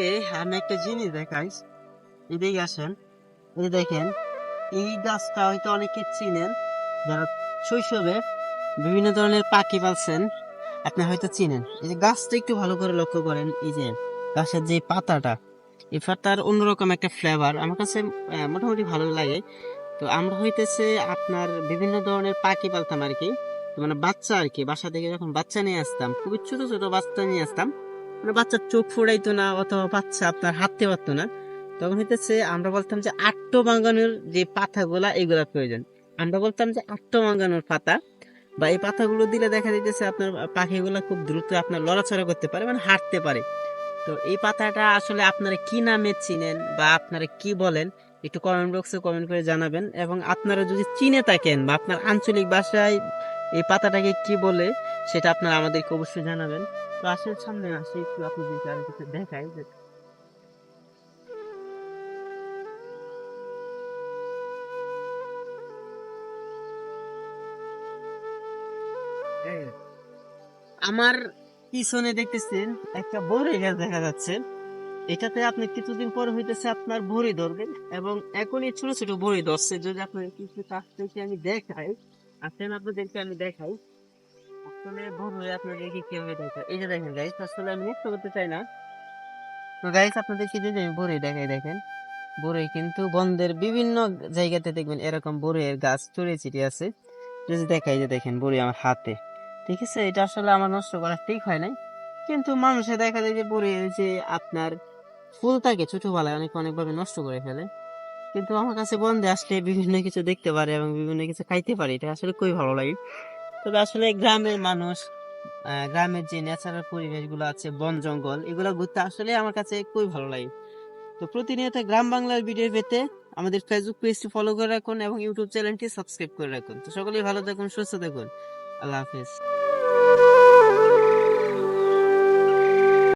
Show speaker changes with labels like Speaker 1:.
Speaker 1: একটা জিনিস দেখাই। এদিকে আসেন। এই দেখেন, এই গাছটা হয়তো অনেকে চিনেন। যারা শৈশবে বিভিন্ন ধরনের পাখি পালছেন, আপনি হয়তো চিনেন। এই যে গাছটা একটু ভালো করে লক্ষ্য করেন। এই যে গাছের যে পাতাটা, এই পাতার অন্যরকম একটা ফ্লেভার আমার কাছে মোটামুটি ভালো লাগে। তো আমরা হইতেছে আপনার বিভিন্ন ধরনের পাখি পালতাম আর কি মানে বাচ্চা আর কি বাসা থেকে যখন বাচ্চা নিয়ে আসতাম, খুবই ছোট ছোট বাচ্চা নিয়ে আসতাম। মানে বাচ্চার চোখ ফুড়াইতো না অথবা বাচ্চা আপনার হাঁটতে পারতো না, তখন হইতেছে আমরা বলতাম যে আট্ট বাঙ্গানোর যে পাতাগুলা, এগুলা প্রয়োজন। আমরা বলতাম যে আট্ট বাঙ্গানোর পাতা, বা এই পাতাগুলো দিলে দেখা যাইতেছে আপনার পাখিগুলা খুব দ্রুত আপনার লড়াচড়া করতে পারে মানে হাঁটতে পারে। তো এই পাতাটা আসলে আপনারা কি নামে চিনেন বা আপনারা কি বলেন একটু কমেন্ট বক্সে কমেন্ট করে জানাবেন। এবং আপনারা যদি চিনে থাকেন বা আপনার আঞ্চলিক ভাষায় এই পাতাটাকে কি বলে সেটা আপনারা আমাদেরকে অবশ্যই জানাবেন। তো আসলে সামনে আসে একটু আপনাদেরকে আর কিছু দেখাই যে আমার পিছনে দেখতেছেন একটা বড় গাছ দেখা যাচ্ছে। এটাতে আপনি কিছুদিন পর হইতেছে আপনার ভরি ধরবেন, এবং এখনই ছোট ছোট ভরি ধরছে। যদি আপনার কিছু কাছ থেকে আমি দেখাই, আসেন আপনাদেরকে আমি দেখাই। আসলে ভরি আপনাদেরকে কীভাবে দেখাই এই যে দেখেন গাইস আসলে আমি নষ্ট করতে চাই না। তো গাইস আপনাদেরকে যদি আমি ভরি দেখাই, দেখেন। বড়ই কিন্তু বন্ধের বিভিন্ন জায়গাতে দেখবেন এরকম বড়ইয়ের গাছ ছড়িয়ে ছিটিয়ে আছে। যদি দেখাই যে দেখেন বড়ি আমার হাতে। ঠিক আছে? এটা আসলে আমার নষ্ট করা ঠিক হয় নাই। কিন্তু মানুষে দেখা যায় যে বড়ি যে আপনার ফুলটাকে ছোটবেলায়, অনেক অনেকভাবে নষ্ট করে ফেলে। কিন্তু আমার কাছে বন্ধে আসলে বিভিন্ন কিছু দেখতে পারে এবং বিভিন্ন কিছু খাইতে পারে, এটা আসলে খুবই ভালো লাগে। তবে আসলে গ্রামের মানুষ গ্রামের যে ন্যাচারাল পরিবেশগুলো আছে, বন, জঙ্গল, এগুলো ঘুরতে আসলে আমার কাছে খুবই ভালো লাগে। তো প্রতিনিয়ত গ্রাম বাংলার ভিডিও পেতে আমাদের ফেসবুক পেজটি ফলো করে রাখুন এবং ইউটিউব চ্যানেলটি সাবস্ক্রাইব করে রাখুন। তো সকলেই ভালো থাকুন, সুস্থ থাকুন। আল্লাহ হাফিজ।